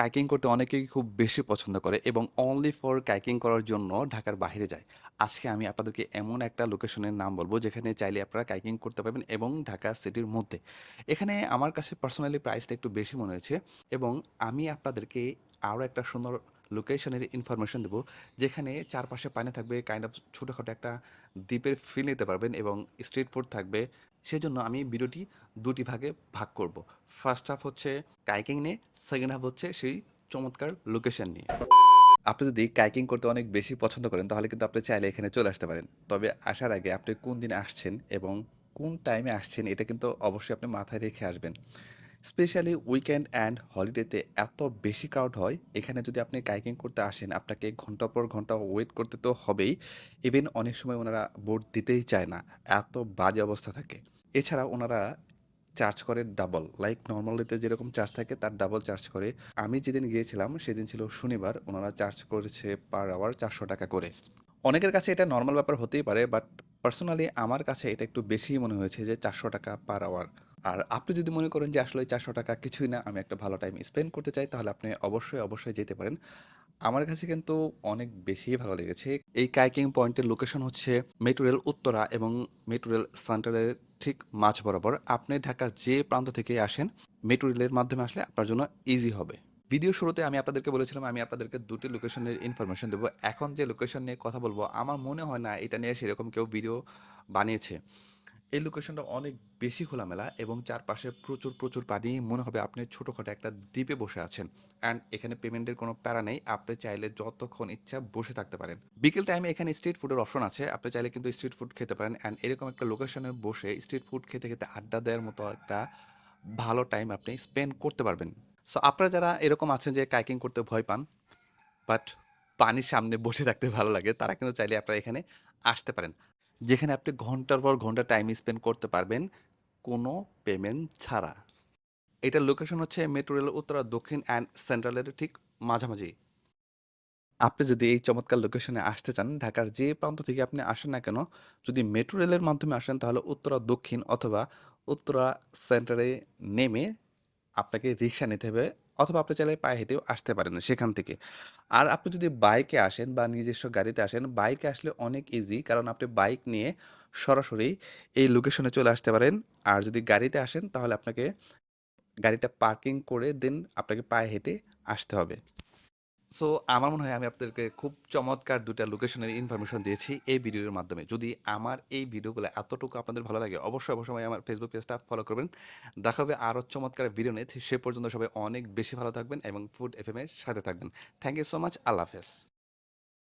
Kayaking করতে অনেকেই খুব বেশি পছন্দ করে এবং অনলি ফর কাইকিং করার জন্য ঢাকার বাইরে যায়। আজকে আমি আপনাদেরকে এমন একটা লোকেশনের নাম বলব যেখানে চাইলে আপনারা কাইকিং করতে পারবেন এবং ঢাকা সিটির মধ্যে। এখানে আমার কাছে পার্সোনালি প্রাইসটা একটু বেশি মনে হয়েছে এবং আমি আপনাদেরকে আরও একটা সুন্দর লোকেশনের ইনফরমেশন দেবো যেখানে চারপাশে পানি থাকবে কাইন্ড অফ ছোটোখাটো একটা দ্বীপের ফিল নিতে পারবেন এবং স্ট্রিট ফুড থাকবে। সেজন্য আমি ভিডিওটি দুটি ভাগে ভাগ করব। ফার্স্ট হাফ হচ্ছে কাইকিং নিয়ে, সেকেন্ড হাফ হচ্ছে সেই চমৎকার লোকেশন নিয়ে। আপনি যদি কাইকিং করতে অনেক বেশি পছন্দ করেন তাহলে কিন্তু আপনি চাইলে এখানে চলে আসতে পারেন। তবে আসার আগে আপনি কোন দিনে আসছেন এবং কোন টাইমে আসছেন এটা কিন্তু অবশ্যই আপনি মাথায় রেখে আসবেন। স্পেশালি উইকেন্ড অ্যান্ড হলিডেতে এত বেশি ক্রাউড হয়, এখানে যদি আপনি কাইকিং করতে আসেন আপনাকে ঘণ্টার পর ঘণ্টা ওয়েট করতে তো হবেই। ইভেন অনেক সময় ওনারা বোট দিতেই চায় না। এত বাজে অবস্থা থাকে। এছাড়া ওনারা চার্জ করে ডাবল। লাইক নর্মালিতে যেরকম চার্জ থাকে তার ডাবল চার্জ করে। আমি যেদিন গিয়েছিলাম সেদিন ছিল শনিবার। ওনারা চার্জ করেছে পার আওয়ার ৳৪০০ করে। অনেকের কাছে এটা নর্মাল ব্যাপার হতেই পারে বাট পার্সোনালি আমার কাছে এটা একটু বেশিই মনে হয়েছে যে ৳৪০০ পার আওয়ার। আর আপনি যদি মনে করেন যে আসলে ৳৪০০ কিছুই না, আমি একটা ভালো টাইম স্পেন্ড করতে চাই তাহলে আপনি অবশ্যই, অবশ্যই যেতে পারেন। আমার কাছে কিন্তু অনেক বেশিই ভালো লেগেছে। এই কাইকিং পয়েন্টের লোকেশন হচ্ছে মেট্রো রেল উত্তরা এবং মেট্রো রেল সেন্টারের ঠিক মাঝ বরাবর। আপনি ঢাকার যে প্রান্ত থেকেই আসেন, মেট্রো রেলের মাধ্যমে আসলে আপনার জন্য ইজি হবে। ভিডিও শুরুতে আমি আপনাদেরকে বলেছিলাম আমি আপনাদেরকে দুটি লোকেশনের ইনফরমেশন দেবো। এখন যে লোকেশন নিয়ে কথা বলব, আমার মনে হয় না এটা নিয়ে সেরকম কেউ ভিডিও বানিয়েছে। এই লোকেশনটা অনেক বেশি খোলামেলা এবং চারপাশে প্রচুর, প্রচুর পানি। মনে হবে আপনি ছোটোখাটো একটা দ্বীপে বসে আছেন। অ্যান্ড এখানে পেমেন্টের কোনো প্যারা নেই। আপনি চাইলে যতক্ষণ ইচ্ছা বসে থাকতে পারেন। বিকেল টাইমে এখানে স্ট্রিট ফুডের অপশন আছে। আপনি চাইলে কিন্তু স্ট্রিট ফুড খেতে পারেন। অ্যান্ড এরকম একটা লোকেশনে বসে স্ট্রিট ফুড খেতে, খেতে আড্ডা দেওয়ার মতো একটা ভালো টাইম আপনি স্পেন্ড করতে পারবেন। সো আপনারা যারা এরকম আছেন যে কাইকিং করতে ভয় পান, বাট পানির সামনে বসে থাকতে ভালো লাগে, তারা কিন্তু চাইলে আপনারা এখানে আসতে পারেন। যেখানে আপনি ঘণ্টার পর ঘণ্টা টাইম স্পেন্ড করতে পারবেন কোনো পেমেন্ট ছাড়া। এটার লোকেশন হচ্ছে মেট্রো রেল উত্তরা দক্ষিণ অ্যান্ড সেন্ট্রালের ঠিক মাঝামাঝি। আপনি যদি এই চমৎকার লোকেশনে আসতে চান, ঢাকার যে প্রান্ত থেকে আপনি আসেন না কেন, যদি মেট্রো রেলের মাধ্যমে আসেন তাহলে উত্তরা দক্ষিণ অথবা উত্তরা সেন্টারে নেমে আপনাকে রিক্সা নিতে হবে অথবা আপনি চাইলে পায়ে হেঁটেও আসতে পারেন সেখান থেকে। আর আপনি যদি বাইকে আসেন বা নিজস্ব গাড়িতে আসেন, বাইকে আসলে অনেক ইজি কারণ আপনি বাইক নিয়ে সরাসরি এই লোকেশনে চলে আসতে পারেন। আর যদি গাড়িতে আসেন তাহলে আপনাকে গাড়িটা পার্কিং করে দেন আপনাকে পায়ে হেঁটে আসতে হবে। সো আমার মনে হয় আমি আপনাদেরকে খুব চমৎকার দুটা লোকেশনের ইনফরমেশন দিয়েছি এই ভিডিওর মাধ্যমে। যদি আমার এই ভিডিওগুলো এতটুকু আপনাদের ভালো লাগে অবশ্যই, অবশ্যই আমার ফেসবুক পেজটা ফলো করবেন। দেখা হবে আরও চমৎকার ভিডিও নিয়ে। সে পর্যন্ত সবাই অনেক বেশি ভালো থাকবেন এবং ফুড এফএমের সাথে থাকবেন। Thank you so much. আল্লাহ হাফেজ।